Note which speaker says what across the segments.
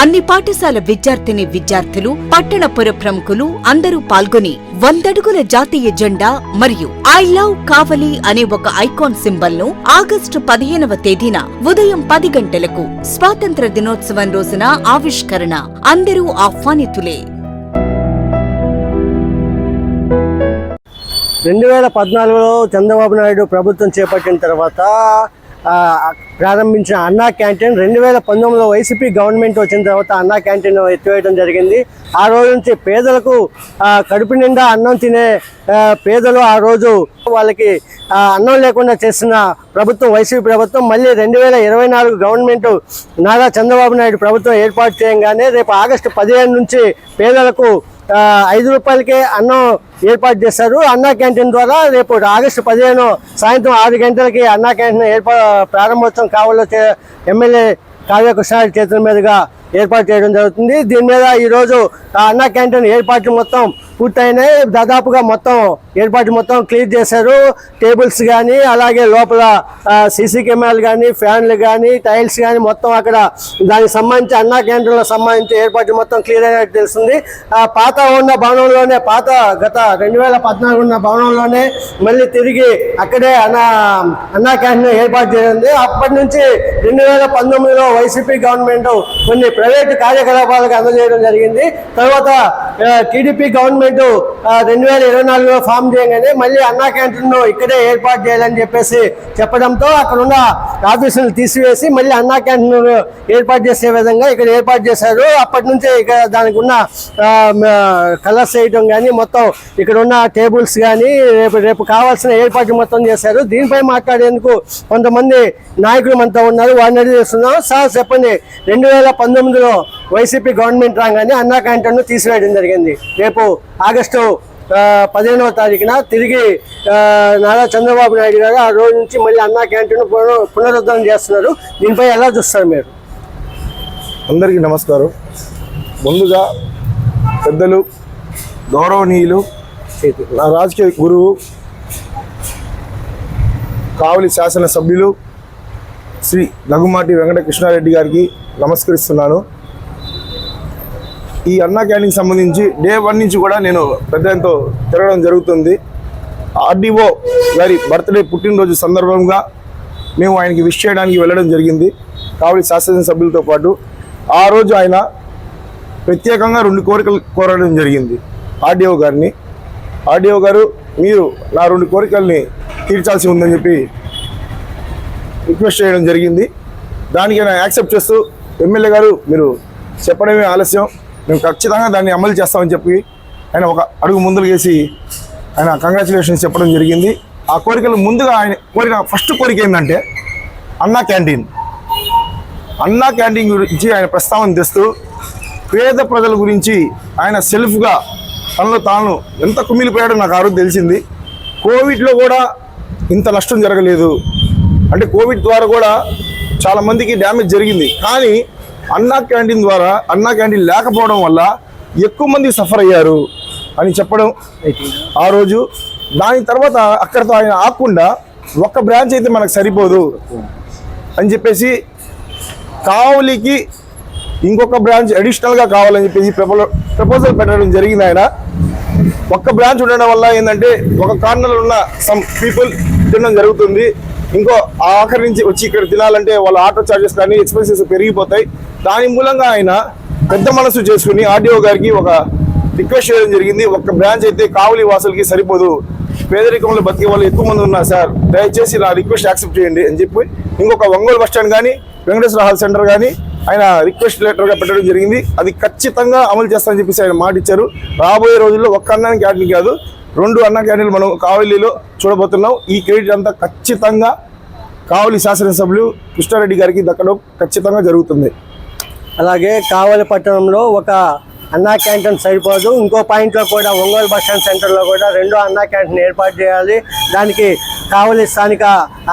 Speaker 1: అన్ని పాఠశాల విద్యార్థిని విద్యార్థులు పట్టణ పుర ప్రముఖులు అందరూ పాల్గొని వందడుగుల జాతీయ జెండా మరియు ఐ లవ్ కావలి అనే ఒక ఐకాన్ సింబల్ను ఆగస్టు పదిహేనవ తేదీన ఉదయం పది గంటలకు స్వాతంత్ర దినోత్సవం రోజున ఆవిష్కరణ. అందరూ ఆహ్వానితులే.
Speaker 2: రెండు వేల పద్నాలుగులో చంద్రబాబు నాయుడు ప్రభుత్వం చేపట్టిన తర్వాత ప్రారంభించిన అన్నా క్యాంటీన్. రెండు వేల పంతొమ్మిదిలో వైసీపీ గవర్నమెంట్ వచ్చిన తర్వాత అన్నా క్యాంటీన్ ఎత్తివేయడం జరిగింది. ఆ రోజు నుంచి పేదలకు కడుపు నిండా అన్నం తినే పేదలు ఆ రోజు వాళ్ళకి అన్నం లేకుండా చేసిన ప్రభుత్వం వైసీపీ ప్రభుత్వం. మళ్ళీ రెండు వేల ఇరవై నాలుగు గవర్నమెంట్ నారా చంద్రబాబు నాయుడు ప్రభుత్వం ఏర్పాటు చేయంగానే రేపు ఆగస్టు పదిహేను నుంచి పేదలకు ఐదు రూపాయలకే అన్నం ఏర్పాటు చేశారు. అన్నా క్యాంటీన్ ద్వారా రేపు ఆగస్టు పదిహేను సాయంత్రం ఆరు గంటలకి అన్నా క్యాంటీన్ ఏర్పా ప్రారంభోత్సవం కావాలో ఎమ్మెల్యే కావ్య కృష్ణారెడ్డి చేతుల మీదుగా ఏర్పాటు చేయడం జరుగుతుంది. దీని మీద ఈరోజు అన్న అన్నా క్యాంటీన్ ఏర్పాట్లు మొత్తం పూర్తయినాయి. దాదాపుగా మొత్తం ఏర్పాటు మొత్తం క్లియర్ చేశారు. టేబుల్స్ కానీ అలాగే లోపల సీసీ కెమెరాలు కానీ ఫ్యాన్లు కానీ టైల్స్ కానీ మొత్తం అక్కడ దానికి సంబంధించి అన్నా క్యాంటీన్లకు సంబంధించి ఏర్పాట్లు మొత్తం క్లియర్ అయినట్టు తెలుస్తుంది. ఆ పాత ఉన్న భవనంలోనే పాత గత రెండు వేల పద్నాలుగు ఉన్న భవనంలోనే మళ్ళీ తిరిగి అక్కడే అన్నా అన్నా క్యాంటీన్ ఏర్పాటు చేసింది. అప్పటి నుంచి రెండు వేల పంతొమ్మిదిలో వైసీపీ గవర్నమెంట్ కొన్ని ప్రైవేటు కార్యకలాపాలకు అందజేయడం జరిగింది. తర్వాత టీడీపీ గవర్నమెంట్ రెండు వేల ఇరవై నాలుగులో ఫామ్ చేయగానే మళ్ళీ అన్నా క్యాంటీన్ ఇక్కడే ఏర్పాటు చేయాలని చెప్పేసి చెప్పడంతో అక్కడ ఉన్న ఆఫీసులు తీసివేసి మళ్ళీ అన్నా క్యాంటీన్ ఏర్పాటు చేసే విధంగా ఇక్కడ ఏర్పాటు చేశారు. అప్పటి నుంచే ఇక్కడ దానికి ఉన్న కలర్స్ వేయడం కానీ మొత్తం ఇక్కడ ఉన్న టేబుల్స్ కానీ రేపు రేపు కావాల్సిన ఏర్పాట్లు మొత్తం చేశారు. దీనిపై మాట్లాడేందుకు కొంతమంది నాయకులు మనతో ఉన్నారు. వారిని అడిగి చేస్తున్నాం. సార్ చెప్పండి. రెండు వేల పంతొమ్మిది పంతొమ్మిదిలో వైసీపీ గవర్నమెంట్ రాగానే అన్నా క్యాంటీన్ తీసివేయడం జరిగింది. రేపు ఆగస్టు పదిహేనవ తారీఖున తిరిగి నారా చంద్రబాబు నాయుడు గారు ఆ రోజు నుంచి మళ్ళీ అన్నా క్యాంటీన్ పునరు- పునరుద్ధరణ చేస్తున్నారు. దీనిపై ఎలా చూస్తారు మీరు?
Speaker 3: అందరికీ నమస్కారం. ముందుగా పెద్దలు గౌరవనీయులు నా రాజకీయ గురువు కావలి శాసనసభ్యులు శ్రీ లఘుమాటి వెంకటకృష్ణారెడ్డి గారికి నమస్కరిస్తున్నాను. ఈ అన్నా క్యాంటీన్కి సంబంధించి డే వన్ నుంచి కూడా నేను పెద్దంతో తిరగడం జరుగుతుంది. ఆర్డీఓ గారి బర్త్డే పుట్టినరోజు సందర్భంగా మేము ఆయనకి విష్ చేయడానికి వెళ్ళడం జరిగింది. కావలి శాసనసభ్యులతో పాటు ఆ రోజు ఆయన ప్రత్యేకంగా రెండు కోరికలు కోరడం జరిగింది ఆర్డీఓ గారిని. ఆర్డీఓ గారు మీరు నా రెండు కోరికల్ని తీర్చాల్సి ఉందని చెప్పి రిక్వెస్ట్ చేయడం జరిగింది. దానికి ఆయన యాక్సెప్ట్ చేస్తూ ఎమ్మెల్యే గారు మీరు చెప్పడమే ఆలస్యం. మేము ఖచ్చితంగా దాన్ని అమలు చేస్తామని చెప్పి ఆయన ఒక అడుగు ముందుకు వేసి ఆయన కంగ్రాచులేషన్స్ చెప్పడం జరిగింది. ఆ కోరికలు ముందుగా ఆయన కోరిక ఫస్ట్ కోరిక ఏంటంటే అన్నా క్యాంటీన్. అన్నా క్యాంటీన్ గురించి ఆయన ప్రస్తావన తెస్తూ పేద ప్రజల గురించి ఆయన సెల్ఫ్గా తనలో తాను ఎంత కుమిలిపోయాడో నాకు ఆ రోజు తెలిసింది. కోవిడ్లో కూడా ఇంత నష్టం జరగలేదు. అంటే కోవిడ్ ద్వారా కూడా చాలా మందికి డ్యామేజ్ జరిగింది. కానీ అన్నా క్యాంటీన్ ద్వారా అన్నా క్యాంటీన్ లేకపోవడం వల్ల ఎక్కువ మంది సఫర్ అయ్యారు అని చెప్పడం ఆ రోజు. దాని తర్వాత అక్కడితో ఆయన ఆకుండా ఒక్క బ్రాంచ్ అయితే మనకు సరిపోదు అని చెప్పేసి కావలికి ఇంకొక బ్రాంచ్ అడిషనల్గా కావాలని చెప్పేసి ప్రపోజల్ ప్రపోజల్ పెట్టడం జరిగింది ఆయన. ఒక్క బ్రాంచ్ ఉండడం వల్ల ఏంటంటే ఒక కార్నర్లో ఉన్న సమ్ పీపుల్ తినడం జరుగుతుంది. ఇంకో ఆఖరి నుంచి వచ్చి ఇక్కడ తినాలంటే వాళ్ళ ఆటో చార్జెస్ కానీ ఎక్స్పెన్సెస్ పెరిగిపోతాయి. దాని మూలంగా ఆయన పెద్ద మనసు చేసుకుని ఆర్డీఓ గారికి ఒక రిక్వెస్ట్ చేయడం జరిగింది. ఒక బ్రాంచ్ అయితే కావలి వాసులకి సరిపోదు. పేదరికంలో బతికే వాళ్ళు ఎక్కువ మంది ఉన్నారు సార్. దయచేసి నా రిక్వెస్ట్ యాక్సెప్ట్ చేయండి అని చెప్పి ఇంకొక ఒంగోలు బస్ స్టాండ్ కానీ వెంకటేశ్వర హాల్ సెంటర్ కానీ ఆయన రిక్వెస్ట్ లెటర్గా పెట్టడం జరిగింది. అది ఖచ్చితంగా అమలు చేస్తానని చెప్పేసి ఆయన మాట ఇచ్చారు రాబోయే రోజుల్లో ఒక్క అన్నానికి యాడ్ని కాదు. రెండు అన్న క్యాంటీన్లు మనం కావలిలో చూడబోతున్నాం. ఈ క్రెడిట్ అంతా ఖచ్చితంగా కావలి శాసనసభ్యులు కృష్ణారెడ్డి గారికి దక్కడం ఖచ్చితంగా జరుగుతుంది.
Speaker 2: అలాగే కావలి పట్టణంలో ఒక అన్నా క్యాంటీన్ సరిపోదు. ఇంకో పాయింట్లో కూడా ఒంగోలు బస్ స్టాండ్ సెంటర్లో కూడా రెండో అన్నా క్యాంటీన్ ఏర్పాటు చేయాలి. దానికి కావలి స్థానిక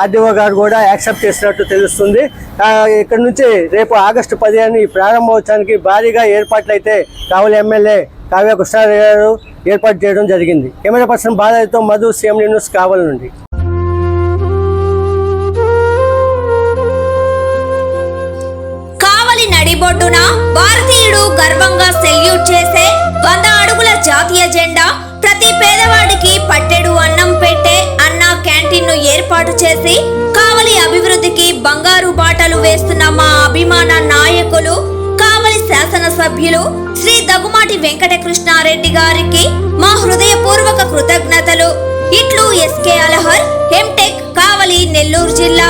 Speaker 2: ఆర్డీఓ గారు కూడా యాక్సెప్ట్ చేసినట్టు తెలుస్తుంది. ఇక్కడ నుంచి రేపు ఆగస్టు పదిహేను ఈ ప్రారంభోత్సవానికి భారీగా ఏర్పాట్లు అయితే కావలి ఎమ్మెల్యే కావ్య కృష్ణారెడ్డి గారు ఏర్పాటు చేయడం జరిగింది. కెమెరా పర్సన్ బాలయ్యతో మధు సీఎం న్యూస్ కావలి నుండి.
Speaker 4: కావలి నడిబొడ్డున భారతీయుడు గర్వంగా సెల్యూట్ చేసే వంద అడుగుల జాతీయ జెండా ప్రతి పేదవాడికి పట్టెడు అన్నం పెట్టే అన్న క్యాంటీన్ను ఏర్పాటు చేసి కావలి అభివృద్ధికి బంగారు బాటలు వేస్తున్న మా అభిమాన నాయకులు శాసనసభ్యులు శ్రీ దగుమాటి వెంకటకృష్ణారెడ్డి గారికి మా హృదయపూర్వక కృతజ్ఞతలు. ఇట్లు ఎస్కే అలహర్ ఎంటెక్ కావలి నెల్లూరు జిల్లా.